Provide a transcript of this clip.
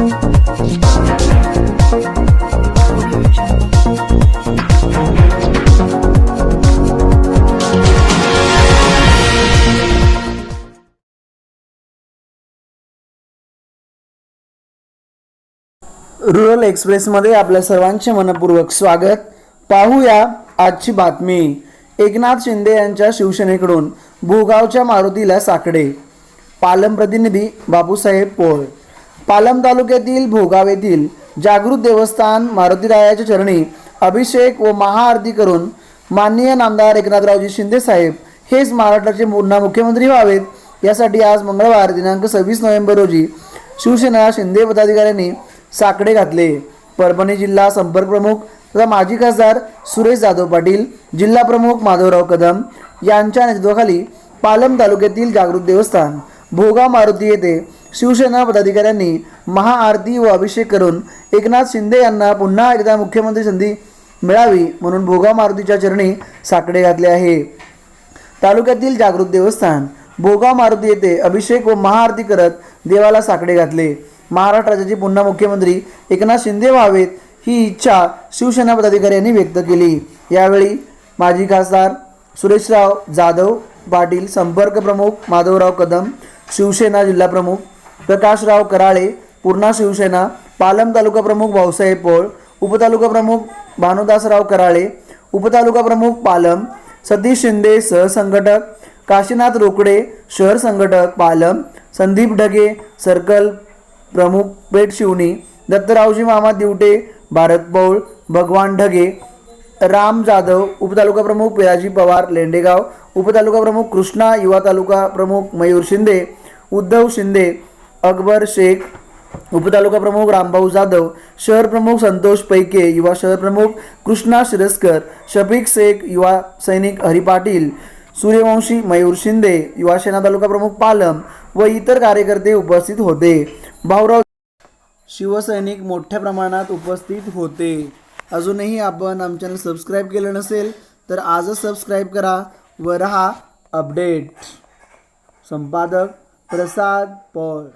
Rural एक्सप्रेसमध्ये आपल्या सर्वांचे मनपूर्वक स्वागत. पाहूया आजची बातमी. एकनाथ शिंदे यांच्या शिवसेनेकडून भूगावच्या मारुतीला साकडे. पालम प्रतिनिधी बापूसाहेब पोळ पालम तालुक्यातील भोगाव येथील जागृत देवस्थान मारुतीरायाच्या चरणी अभिषेक व महाआरती करून माननीय नामदार एकनाथरावजी शिंदे साहेब हेच महाराष्ट्राचे पुन्हा मुख्यमंत्री व्हावेत. यासाठी आज मंगळवार दिनांक सव्वीस नोव्हेंबर रोजी शिवसेना शिंदे पदाधिकाऱ्यांनी साकडे घातले. परभणी जिल्हा संपर्क प्रमुख तथा माजी खासदार सुरेश जाधव पाटील जिल्हा प्रमुख माधवराव कदम यांच्या नेतृत्वाखाली पालम तालुक्यातील जागृत देवस्थान भोगा मारुती येथे शिवसेना पदाधिकाऱ्यांनी महाआरती व अभिषेक करून एकनाथ शिंदे यांना पुन्हा एकदा मुख्यमंत्री संधी मिळावी म्हणून भोगा मारुतीच्या चरणी साकडे घातले आहे. तालुक्यातील जागृत देवस्थान भोगाव मारुती येथे अभिषेक व महाआरती करत देवाला साकडे घातले. महाराष्ट्र राज्याचे पुन्हा मुख्यमंत्री एकनाथ शिंदे व्हावेत ही इच्छा शिवसेना पदाधिकाऱ्यांनी व्यक्त केली. यावेळी माजी खासदार सुरेशराव जाधव पाटील संपर्क प्रमुख माधवराव कदम शिवसेना जिल्हाप्रमुख प्रकाशराव कराळे पूर्णा शिवसेना पालम तालुका प्रमुख भाऊसाहेब पोळ उपतालुका प्रमुख भानुदासराव कराळे उपतालुका प्रमुख पालम सतीश शिंदे सहसंघटक काशीनाथ रोकडे शहर संघटक पालम संदीप ढगे सर्कल प्रमुख पेठ शिवणी दत्तरावजी मामा दिवटे भारत पौळ भगवान ढगे राम जाधव उपतालुका प्रमुख पिराजी पवार लेंडेगाव उपतालुका प्रमुख कृष्णा युवा तालुका प्रमुख मयूर शिंदे उद्धव शिंदे अकबर शेख उपतालुका प्रमुख रामभाऊ जाधव शहर प्रमुख संतोष पैके युवा शहर प्रमुख कृष्णा शिरस्कर शफीक शेख युवा सैनिक हरी पाटील सूर्यवंशी मयूर शिंदे युवा सेना तालुका प्रमुख पालम व इतर कार्यकर्ते उपस्थित होते. भाऊराव शिवसैनिक मोठ्या प्रमाणात उपस्थित होते. अजूनही आपण आमचं चॅनल सबस्क्राईब केलं नसेल तर आजच सबस्क्राईब करा व रहा अपडेट संपादक प्रसाद पॉल